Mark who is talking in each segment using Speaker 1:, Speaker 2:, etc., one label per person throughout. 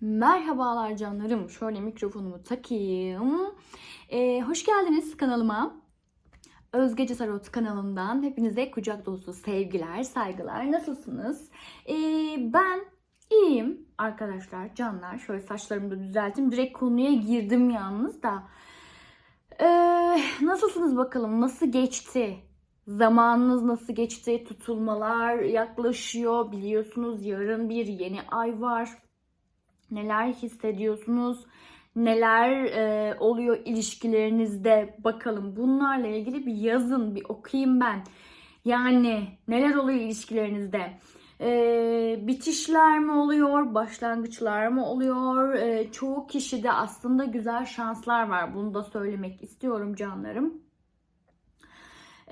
Speaker 1: Merhabalar canlarım. Şöyle mikrofonumu takayım. Ee, hoş geldiniz kanalıma. Özgece Tarot kanalından hepinize kucak dolusu sevgiler, saygılar. Nasılsınız? Ee, ben iyiyim arkadaşlar, canlar. Şöyle saçlarımı da düzelttim. Direkt konuya girdim yalnız da. Ee, nasılsınız bakalım? Nasıl geçti? Zamanınız nasıl geçti? Tutulmalar yaklaşıyor. Biliyorsunuz yarın bir yeni ay var. Neler hissediyorsunuz? Neler e, oluyor ilişkilerinizde? Bakalım bunlarla ilgili bir yazın, bir okuyayım ben. Yani neler oluyor ilişkilerinizde? E, bitişler mi oluyor? Başlangıçlar mı oluyor? E, çoğu kişide aslında güzel şanslar var. Bunu da söylemek istiyorum canlarım.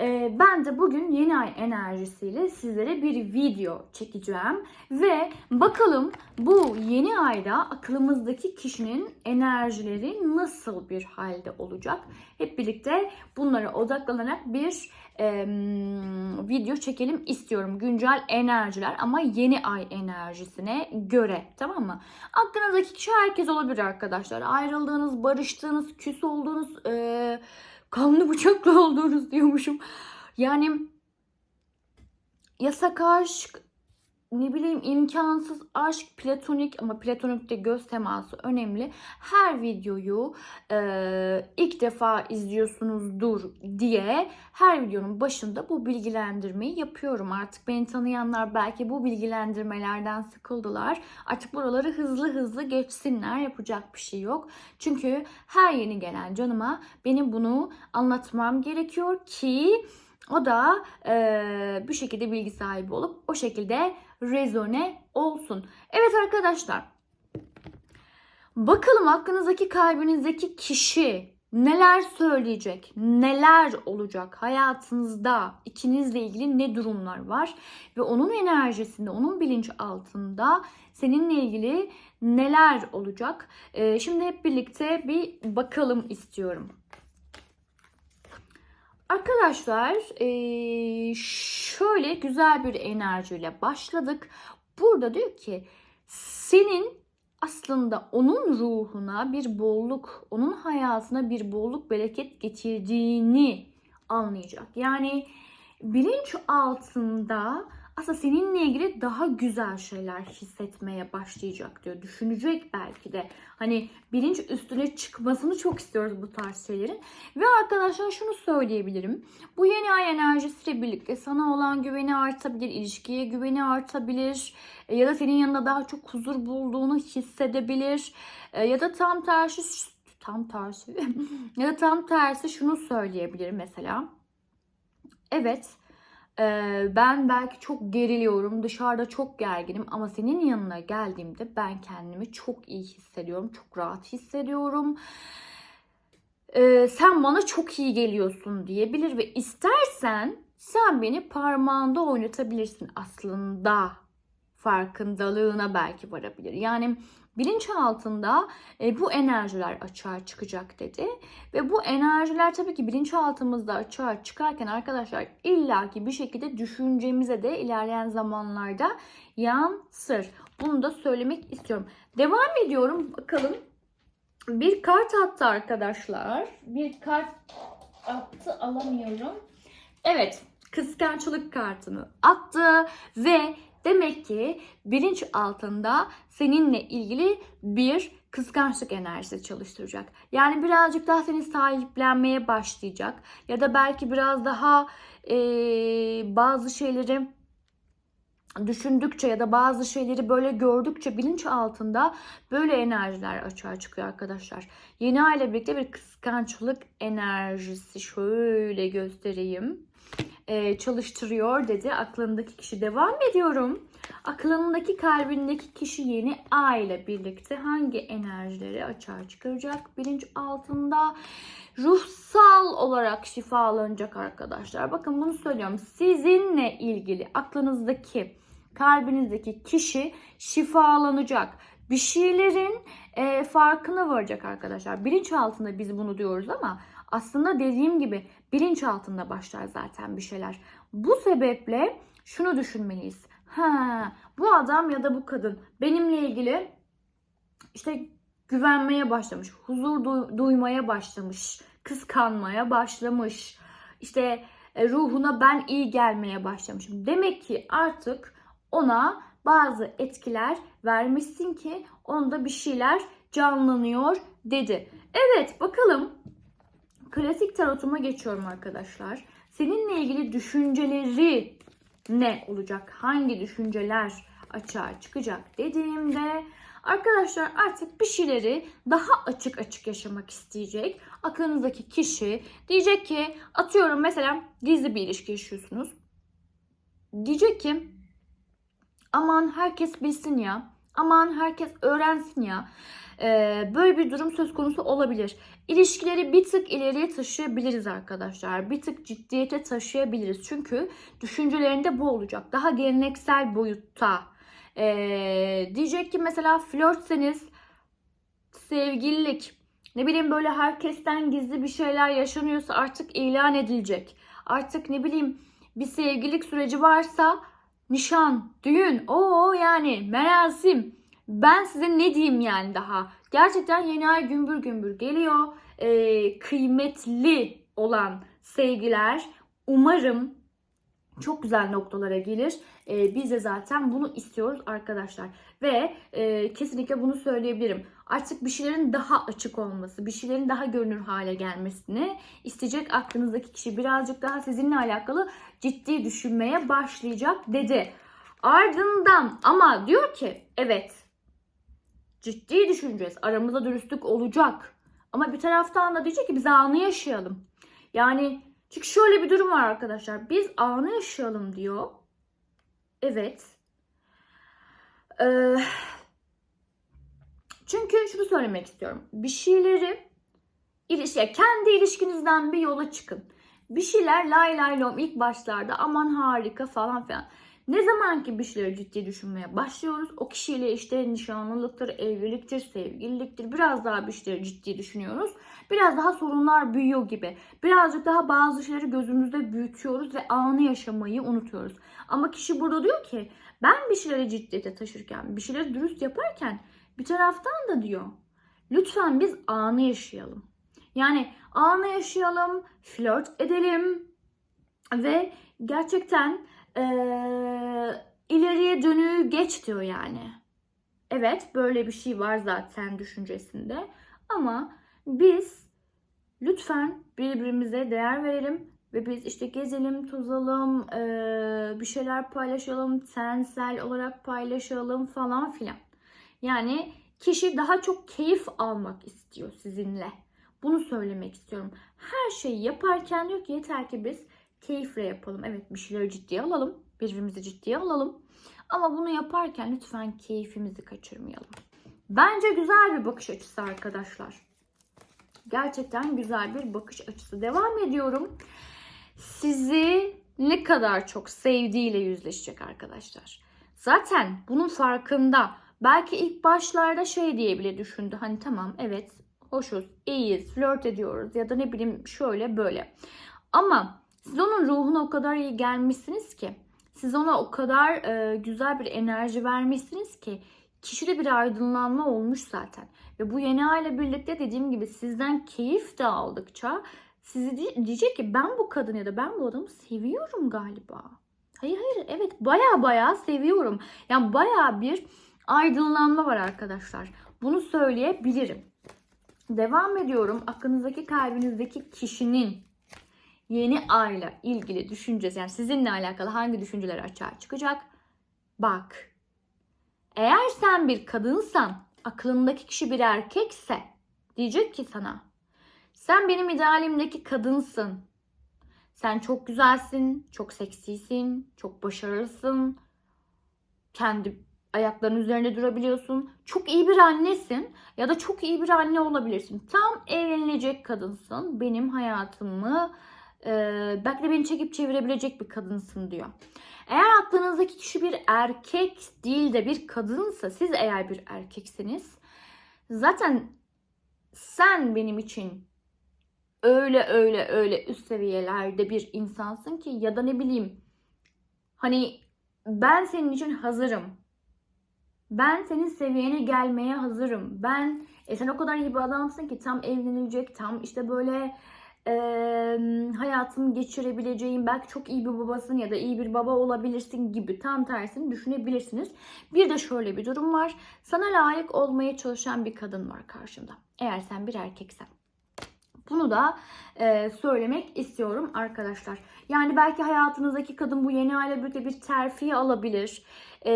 Speaker 1: Ee, Ben de bugün yeni ay enerjisiyle sizlere bir video çekeceğim ve bakalım bu yeni ayda aklımızdaki kişinin enerjileri nasıl bir halde olacak? Hep birlikte bunlara odaklanarak bir e, video çekelim istiyorum. Güncel enerjiler ama yeni ay enerjisine göre tamam mı? Aklınızdaki kişi herkes olabilir arkadaşlar. Ayrıldığınız, barıştığınız, küs olduğunuz... E, kanlı bıçaklı olduğunuz diyormuşum. Yani yasak aşk, ne bileyim imkansız aşk, platonik ama platonikte göz teması önemli. Her videoyu e, ilk defa izliyorsunuzdur diye her videonun başında bu bilgilendirmeyi yapıyorum. Artık beni tanıyanlar belki bu bilgilendirmelerden sıkıldılar. Artık buraları hızlı hızlı geçsinler. Yapacak bir şey yok. Çünkü her yeni gelen canıma benim bunu anlatmam gerekiyor ki o da e, bu şekilde bilgi sahibi olup o şekilde rezone olsun. Evet arkadaşlar. Bakalım aklınızdaki kalbinizdeki kişi neler söyleyecek, neler olacak hayatınızda ikinizle ilgili ne durumlar var ve onun enerjisinde, onun bilinç altında seninle ilgili neler olacak. Ee, şimdi hep birlikte bir bakalım istiyorum. Arkadaşlar ee, şöyle güzel bir enerjiyle başladık. Burada diyor ki senin aslında onun ruhuna bir bolluk, onun hayatına bir bolluk bereket getirdiğini anlayacak. Yani bilinç altında aslında seninle ilgili daha güzel şeyler hissetmeye başlayacak diyor. Düşünecek belki de. Hani bilinç üstüne çıkmasını çok istiyoruz bu tarz şeylerin. Ve arkadaşlar şunu söyleyebilirim. Bu yeni ay enerjisiyle birlikte sana olan güveni artabilir, ilişkiye güveni artabilir e, ya da senin yanında daha çok huzur bulduğunu hissedebilir E, ya da tam tersi tam tersi ya da tam tersi şunu söyleyebilir mesela. Evet, ben belki çok geriliyorum, dışarıda çok gerginim ama senin yanına geldiğimde ben kendimi çok iyi hissediyorum, çok rahat hissediyorum. Sen bana çok iyi geliyorsun diyebilir ve istersen sen beni parmağında oynatabilirsin aslında farkındalığına belki varabilir. Yani bilinç altında e, bu enerjiler açığa çıkacak dedi. Ve bu enerjiler tabii ki bilinçaltımızda açığa çıkarken arkadaşlar illaki bir şekilde düşüncemize de ilerleyen zamanlarda yansır. Bunu da söylemek istiyorum. Devam ediyorum. Bakalım. Bir kart attı arkadaşlar. Bir kart attı alamıyorum. Evet. Kıskançlık kartını attı ve Demek ki bilinç altında seninle ilgili bir kıskançlık enerjisi çalıştıracak. Yani birazcık daha seni sahiplenmeye başlayacak. Ya da belki biraz daha e, bazı şeyleri düşündükçe ya da bazı şeyleri böyle gördükçe bilinç altında böyle enerjiler açığa çıkıyor arkadaşlar. Yeni aile birlikte bir kıskançlık enerjisi şöyle göstereyim e, çalıştırıyor dedi aklındaki kişi. Devam ediyorum. Aklındaki kalbindeki kişi yeni A ile birlikte hangi enerjileri açığa çıkaracak? Bilinç altında ruhsal olarak şifalanacak arkadaşlar. Bakın bunu söylüyorum. Sizinle ilgili aklınızdaki kalbinizdeki kişi şifalanacak. Bir şeylerin e, farkına varacak arkadaşlar. Bilinç altında biz bunu diyoruz ama aslında dediğim gibi bilinç altında başlar zaten bir şeyler. Bu sebeple şunu düşünmeliyiz. Ha, bu adam ya da bu kadın benimle ilgili işte güvenmeye başlamış, huzur duy- duymaya başlamış, kıskanmaya başlamış. İşte e, ruhuna ben iyi gelmeye başlamışım. Demek ki artık ona bazı etkiler vermişsin ki onda bir şeyler canlanıyor dedi. Evet bakalım klasik tarotuma geçiyorum arkadaşlar. Seninle ilgili düşünceleri ne olacak? Hangi düşünceler açığa çıkacak dediğimde arkadaşlar artık bir şeyleri daha açık açık yaşamak isteyecek. Aklınızdaki kişi diyecek ki atıyorum mesela gizli bir ilişki yaşıyorsunuz. Diyecek ki aman herkes bilsin ya. Aman herkes öğrensin ya. Ee, böyle bir durum söz konusu olabilir. İlişkileri bir tık ileriye taşıyabiliriz arkadaşlar. Bir tık ciddiyete taşıyabiliriz. Çünkü düşüncelerinde bu olacak. Daha geleneksel boyutta. Ee, diyecek ki mesela flörtseniz sevgililik ne bileyim böyle herkesten gizli bir şeyler yaşanıyorsa artık ilan edilecek. Artık ne bileyim bir sevgililik süreci varsa nişan, düğün, o yani merasim. Ben size ne diyeyim yani daha. Gerçekten yeni ay gümbür gümbür geliyor. Ee, kıymetli olan sevgiler umarım çok güzel noktalara gelir. Ee, biz de zaten bunu istiyoruz arkadaşlar. Ve e, kesinlikle bunu söyleyebilirim. Artık bir şeylerin daha açık olması, bir şeylerin daha görünür hale gelmesini isteyecek aklınızdaki kişi birazcık daha sizinle alakalı ciddi düşünmeye başlayacak dedi. Ardından ama diyor ki evet ciddi düşüneceğiz. Aramızda dürüstlük olacak. Ama bir taraftan da diyecek ki biz anı yaşayalım. Yani çünkü şöyle bir durum var arkadaşlar. Biz anı yaşayalım diyor. Evet. Ee, çünkü şunu söylemek istiyorum. Bir şeyleri ilişki, kendi ilişkinizden bir yola çıkın. Bir şeyler lay lay lom ilk başlarda aman harika falan filan. Ne zaman ki bir şeyleri ciddi düşünmeye başlıyoruz o kişiyle işte nişanlılıktır, evliliktir, sevgililiktir biraz daha bir şeyleri ciddi düşünüyoruz. Biraz daha sorunlar büyüyor gibi. Birazcık daha bazı şeyleri gözümüzde büyütüyoruz ve anı yaşamayı unutuyoruz. Ama kişi burada diyor ki ben bir şeyleri ciddiyete taşırken, bir şeyleri dürüst yaparken bir taraftan da diyor lütfen biz anı yaşayalım. Yani anı yaşayalım, flört edelim ve gerçekten ee, ileriye dönüğü geç diyor yani. Evet böyle bir şey var zaten düşüncesinde ama biz lütfen birbirimize değer verelim ve biz işte gezelim, tozalım, ee, bir şeyler paylaşalım, tensel olarak paylaşalım falan filan. Yani kişi daha çok keyif almak istiyor sizinle. Bunu söylemek istiyorum. Her şeyi yaparken diyor ki yeter ki biz keyifle yapalım. Evet bir şeyleri ciddiye alalım. Birbirimizi ciddiye alalım. Ama bunu yaparken lütfen keyfimizi kaçırmayalım. Bence güzel bir bakış açısı arkadaşlar. Gerçekten güzel bir bakış açısı. Devam ediyorum. Sizi ne kadar çok sevdiğiyle yüzleşecek arkadaşlar. Zaten bunun farkında. Belki ilk başlarda şey diye bile düşündü. Hani tamam evet hoşuz, iyiyiz, flört ediyoruz ya da ne bileyim şöyle böyle. Ama siz onun ruhuna o kadar iyi gelmişsiniz ki, siz ona o kadar e, güzel bir enerji vermişsiniz ki kişide bir aydınlanma olmuş zaten. Ve bu yeni aile birlikte dediğim gibi sizden keyif de aldıkça sizi diyecek ki ben bu kadını ya da ben bu adamı seviyorum galiba. Hayır hayır evet baya baya seviyorum. Yani baya bir aydınlanma var arkadaşlar. Bunu söyleyebilirim. Devam ediyorum. Aklınızdaki kalbinizdeki kişinin yeni ayla ilgili düşüncesi yani sizinle alakalı hangi düşünceler açığa çıkacak? Bak. Eğer sen bir kadınsan, aklındaki kişi bir erkekse diyecek ki sana sen benim idealimdeki kadınsın. Sen çok güzelsin, çok seksisin, çok başarılısın. Kendi ayakların üzerinde durabiliyorsun. Çok iyi bir annesin ya da çok iyi bir anne olabilirsin. Tam evlenilecek kadınsın. Benim hayatımı e, belki de beni çekip çevirebilecek bir kadınsın diyor. Eğer aklınızdaki kişi bir erkek değil de bir kadınsa siz eğer bir erkeksiniz zaten sen benim için öyle öyle öyle üst seviyelerde bir insansın ki ya da ne bileyim hani ben senin için hazırım Ben senin seviyene gelmeye hazırım. Ben e sen o kadar iyi bir adamsın ki tam evlenilecek, tam işte böyle e, hayatımı geçirebileceğim, belki çok iyi bir babasın ya da iyi bir baba olabilirsin gibi tam tersini düşünebilirsiniz. Bir de şöyle bir durum var. Sana layık olmaya çalışan bir kadın var karşında. Eğer sen bir erkeksen. Bunu da e, söylemek istiyorum arkadaşlar. Yani belki hayatınızdaki kadın bu yeni aile birlikte bir terfi alabilir. E,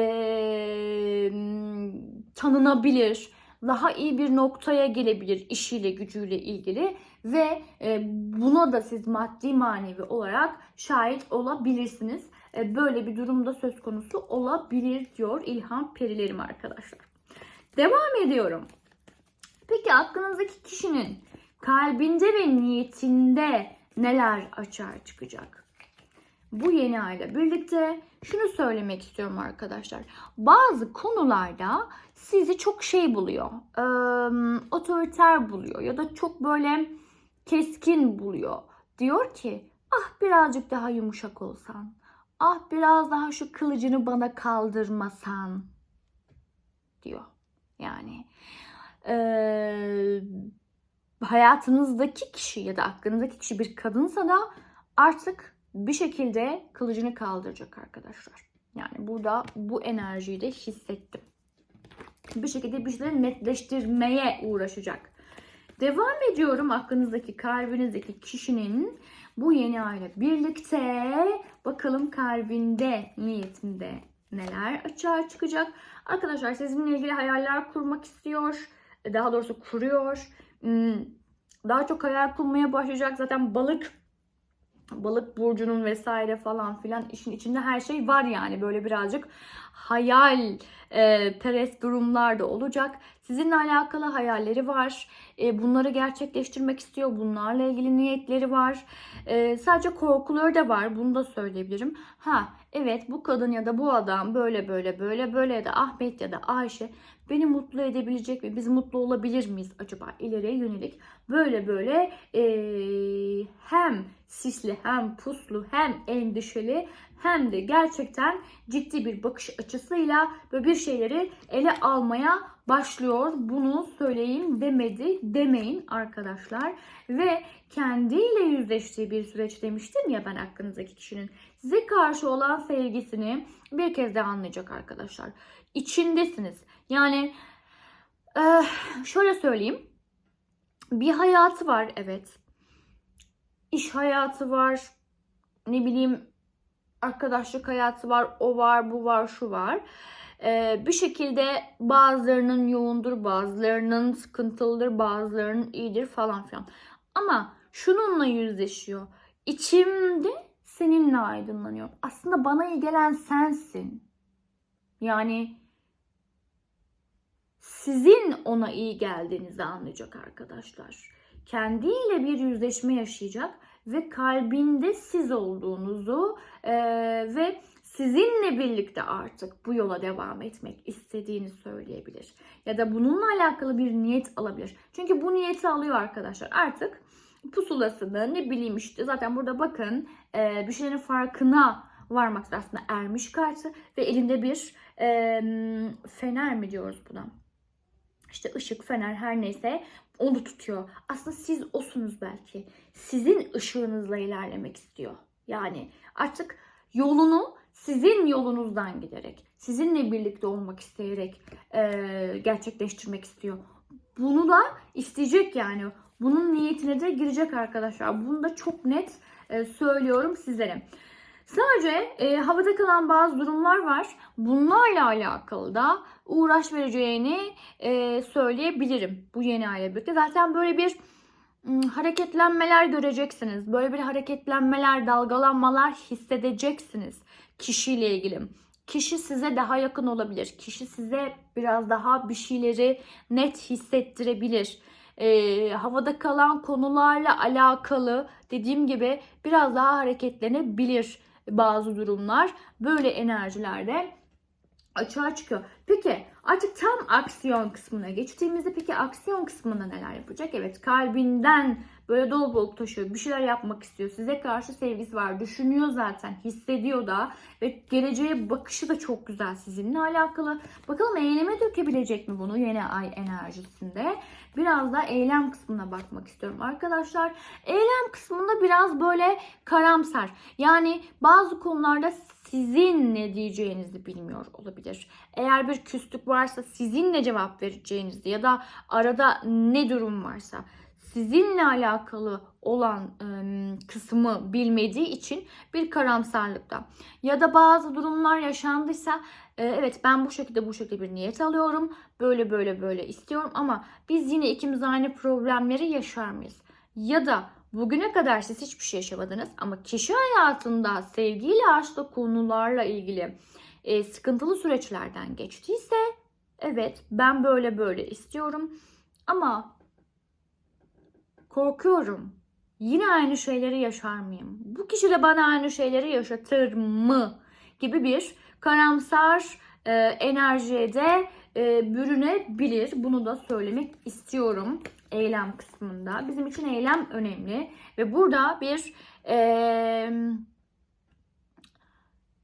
Speaker 1: tanınabilir. Daha iyi bir noktaya gelebilir işiyle gücüyle ilgili. Ve e, buna da siz maddi manevi olarak şahit olabilirsiniz. E, böyle bir durumda söz konusu olabilir diyor ilham perilerim arkadaşlar. Devam ediyorum. Peki aklınızdaki kişinin kalbinde ve niyetinde neler açığa çıkacak? Bu yeni aile birlikte şunu söylemek istiyorum arkadaşlar. Bazı konularda sizi çok şey buluyor. E, otoriter buluyor ya da çok böyle keskin buluyor. Diyor ki ah birazcık daha yumuşak olsan. Ah biraz daha şu kılıcını bana kaldırmasan diyor. Yani eee hayatınızdaki kişi ya da aklınızdaki kişi bir kadınsa da artık bir şekilde kılıcını kaldıracak arkadaşlar. Yani burada bu enerjiyi de hissettim. Bir şekilde bir şeyleri netleştirmeye uğraşacak. Devam ediyorum aklınızdaki, kalbinizdeki kişinin bu yeni aile birlikte bakalım kalbinde, niyetinde neler açığa çıkacak. Arkadaşlar sizinle ilgili hayaller kurmak istiyor. Daha doğrusu kuruyor. Hmm, Daha çok hayal kurmaya başlayacak. Zaten balık balık burcunun vesaire falan filan işin içinde her şey var yani böyle birazcık hayal e, perest durumlar da olacak. Sizinle alakalı hayalleri var. E, bunları gerçekleştirmek istiyor. Bunlarla ilgili niyetleri var. E, sadece korkuları da var. Bunu da söyleyebilirim. Ha evet bu kadın ya da bu adam böyle böyle böyle böyle ya da Ahmet ya da Ayşe beni mutlu edebilecek mi? Biz mutlu olabilir miyiz acaba ileriye yönelik? Böyle böyle e, hem sisli hem puslu hem endişeli hem de gerçekten ciddi bir bakış açısıyla böyle bir şeyleri ele almaya başlıyor. Bunu söyleyeyim demedi demeyin arkadaşlar. Ve kendiyle yüzleştiği bir süreç demiştim ya ben hakkınızdaki kişinin. Size karşı olan sevgisini bir kez daha anlayacak arkadaşlar. İçindesiniz. Yani eh, şöyle söyleyeyim. Bir hayatı var evet. İş hayatı var. Ne bileyim arkadaşlık hayatı var. O var, bu var, şu var. Ee, bir şekilde bazılarının yoğundur, bazılarının sıkıntılıdır, bazılarının iyidir falan filan. Ama şununla yüzleşiyor. İçimde seninle aydınlanıyor. Aslında bana iyi gelen sensin. Yani sizin ona iyi geldiğinizi anlayacak arkadaşlar. Kendiyle bir yüzleşme yaşayacak ve kalbinde siz olduğunuzu e, ve sizinle birlikte artık bu yola devam etmek istediğini söyleyebilir. Ya da bununla alakalı bir niyet alabilir. Çünkü bu niyeti alıyor arkadaşlar. Artık pusulasını ne bileyim işte zaten burada bakın e, bir şeylerin farkına varmak aslında ermiş kartı ve elinde bir e, fener mi diyoruz buna? İşte ışık, fener her neyse onu tutuyor. Aslında siz osunuz belki. Sizin ışığınızla ilerlemek istiyor. Yani artık yolunu sizin yolunuzdan giderek, sizinle birlikte olmak isteyerek e, gerçekleştirmek istiyor. Bunu da isteyecek yani. Bunun niyetine de girecek arkadaşlar. Bunu da çok net e, söylüyorum sizlere. Sadece e, havada kalan bazı durumlar var. Bunlarla alakalı da uğraş vereceğini e, söyleyebilirim bu yeni aile birlikte. Zaten böyle bir hareketlenmeler göreceksiniz. Böyle bir hareketlenmeler, dalgalanmalar hissedeceksiniz kişiyle ilgili. Kişi size daha yakın olabilir. Kişi size biraz daha bir şeyleri net hissettirebilir. E, havada kalan konularla alakalı dediğim gibi biraz daha hareketlenebilir bazı durumlar. Böyle enerjilerde açığa çıkıyor. Peki artık tam aksiyon kısmına geçtiğimizde peki aksiyon kısmında neler yapacak? Evet kalbinden böyle dolu dolu taşıyor. Bir şeyler yapmak istiyor. Size karşı sevgisi var. Düşünüyor zaten. Hissediyor da. Ve geleceğe bakışı da çok güzel sizinle alakalı. Bakalım eyleme dökebilecek mi bunu yeni ay enerjisinde? Biraz da eylem kısmına bakmak istiyorum arkadaşlar. Eylem kısmında biraz böyle karamsar. Yani bazı konularda sizin ne diyeceğinizi bilmiyor olabilir. Eğer bir küslük varsa sizin ne cevap vereceğinizi ya da arada ne durum varsa sizinle alakalı olan kısmı bilmediği için bir karamsarlıkta. Ya da bazı durumlar yaşandıysa e, evet ben bu şekilde bu şekilde bir niyet alıyorum. Böyle böyle böyle istiyorum ama biz yine ikimiz aynı problemleri yaşar mıyız? Ya da bugüne kadar siz hiçbir şey yaşamadınız ama kişi hayatında sevgiyle aşkla konularla ilgili e, sıkıntılı süreçlerden geçtiyse evet ben böyle böyle istiyorum ama korkuyorum. Yine aynı şeyleri yaşar mıyım? Bu kişi de bana aynı şeyleri yaşatır mı? Gibi bir karamsar e, enerjiye de e, bürünebilir. Bunu da söylemek istiyorum eylem kısmında. Bizim için eylem önemli ve burada bir e,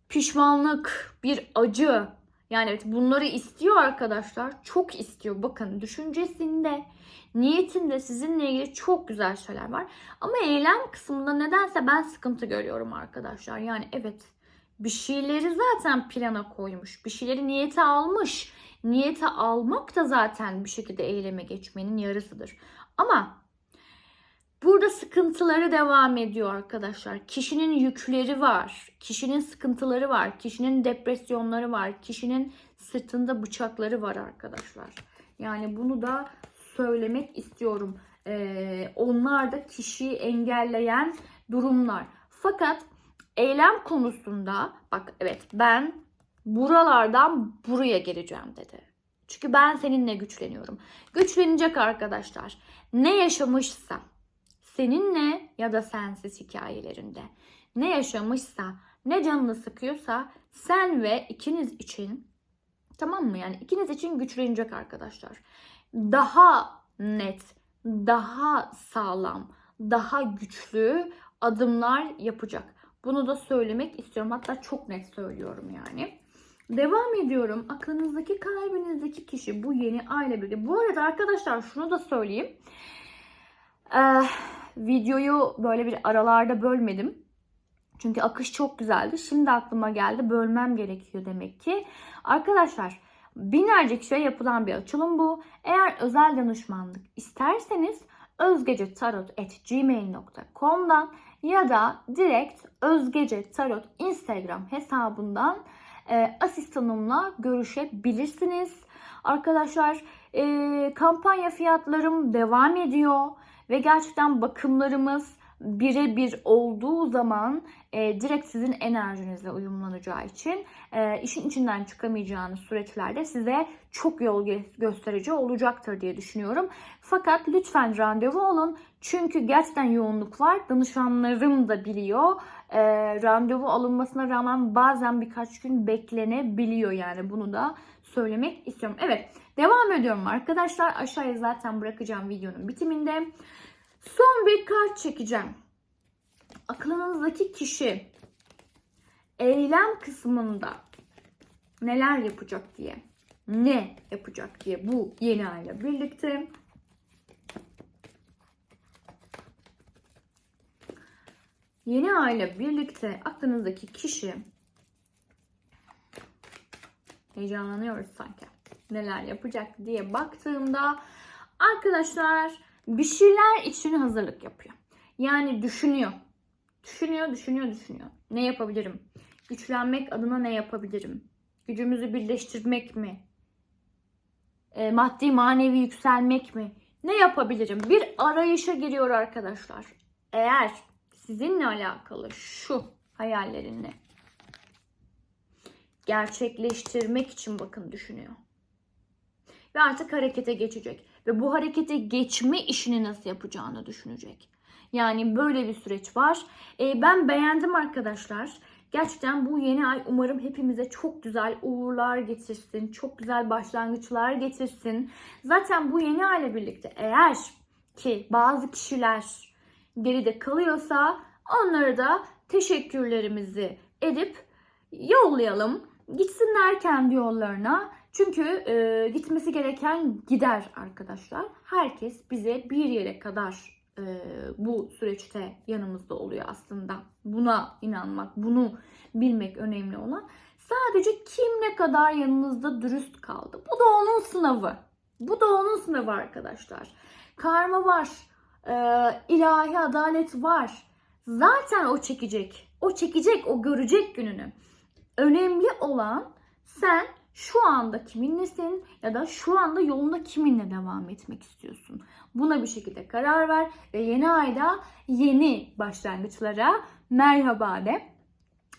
Speaker 1: pişmanlık, bir acı yani evet bunları istiyor arkadaşlar. Çok istiyor. Bakın düşüncesinde, niyetinde sizinle ilgili çok güzel şeyler var. Ama eylem kısmında nedense ben sıkıntı görüyorum arkadaşlar. Yani evet bir şeyleri zaten plana koymuş. Bir şeyleri niyete almış. Niyete almak da zaten bir şekilde eyleme geçmenin yarısıdır. Ama Burada sıkıntıları devam ediyor arkadaşlar. Kişinin yükleri var. Kişinin sıkıntıları var. Kişinin depresyonları var. Kişinin sırtında bıçakları var arkadaşlar. Yani bunu da söylemek istiyorum. Ee, onlar da kişiyi engelleyen durumlar. Fakat eylem konusunda bak evet ben buralardan buraya geleceğim dedi. Çünkü ben seninle güçleniyorum. Güçlenecek arkadaşlar. Ne yaşamışsa seninle ya da sensiz hikayelerinde ne yaşamışsa, ne canını sıkıyorsa sen ve ikiniz için tamam mı? Yani ikiniz için güçlenecek arkadaşlar. Daha net, daha sağlam, daha güçlü adımlar yapacak. Bunu da söylemek istiyorum. Hatta çok net söylüyorum yani. Devam ediyorum. Aklınızdaki, kalbinizdeki kişi bu yeni aile birliği. Bu arada arkadaşlar şunu da söyleyeyim. Ee, videoyu böyle bir aralarda bölmedim. Çünkü akış çok güzeldi. Şimdi aklıma geldi. Bölmem gerekiyor demek ki. Arkadaşlar binlerce kişiye yapılan bir açılım bu. Eğer özel danışmanlık isterseniz özgecetarot.gmail.com'dan ya da direkt Özgece Tarot Instagram hesabından e, asistanımla görüşebilirsiniz. Arkadaşlar e, kampanya fiyatlarım devam ediyor ve gerçekten bakımlarımız birebir olduğu zaman e, direkt sizin enerjinizle uyumlanacağı için e, işin içinden çıkamayacağınız süreçlerde size çok yol gösterici olacaktır diye düşünüyorum. Fakat lütfen randevu olun. Çünkü gerçekten yoğunluk var. Danışanlarım da biliyor. E, randevu alınmasına rağmen bazen birkaç gün beklenebiliyor yani bunu da söylemek istiyorum. Evet devam ediyorum arkadaşlar. Aşağıya zaten bırakacağım videonun bitiminde. Son bir kart çekeceğim. Aklınızdaki kişi eylem kısmında neler yapacak diye. Ne yapacak diye bu yeni ayla birlikte. Yeni ayla birlikte aklınızdaki kişi heyecanlanıyoruz sanki. Neler yapacak diye baktığımda arkadaşlar bir şeyler için hazırlık yapıyor. Yani düşünüyor. Düşünüyor, düşünüyor, düşünüyor. Ne yapabilirim? Güçlenmek adına ne yapabilirim? Gücümüzü birleştirmek mi? E, maddi manevi yükselmek mi? Ne yapabilirim? Bir arayışa giriyor arkadaşlar. Eğer sizinle alakalı şu hayallerinle gerçekleştirmek için bakın düşünüyor. Ve artık harekete geçecek ve bu harekete geçme işini nasıl yapacağını düşünecek. Yani böyle bir süreç var. E, ben beğendim arkadaşlar. Gerçekten bu yeni ay umarım hepimize çok güzel uğurlar getirsin. Çok güzel başlangıçlar getirsin. Zaten bu yeni ayla birlikte eğer ki bazı kişiler geride kalıyorsa onlara da teşekkürlerimizi edip yollayalım. Gitsinler kendi yollarına. Çünkü e, gitmesi gereken gider arkadaşlar. Herkes bize bir yere kadar e, bu süreçte yanımızda oluyor aslında. Buna inanmak, bunu bilmek önemli olan. Sadece kim ne kadar yanınızda dürüst kaldı. Bu da onun sınavı. Bu da onun sınavı arkadaşlar. Karma var. e, ilahi adalet var. Zaten o çekecek. O çekecek, o görecek gününü. Önemli olan sen şu anda kiminlesin ya da şu anda yolunda kiminle devam etmek istiyorsun. Buna bir şekilde karar ver ve yeni ayda yeni başlangıçlara merhaba de.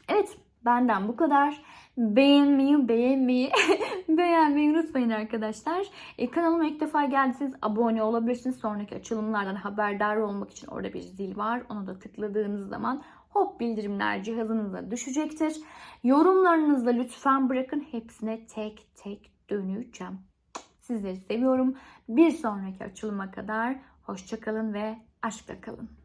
Speaker 1: Evet benden bu kadar. Beğenmeyi, beğenmeyi, beğenmeyi unutmayın arkadaşlar. E, kanalıma ilk defa geldiyseniz abone olabilirsiniz. Sonraki açılımlardan haberdar olmak için orada bir zil var. Onu da tıkladığınız zaman hop bildirimler cihazınıza düşecektir. Yorumlarınızı lütfen bırakın. Hepsine tek tek döneceğim. Sizleri seviyorum. Bir sonraki açılıma kadar hoşçakalın ve aşkla kalın.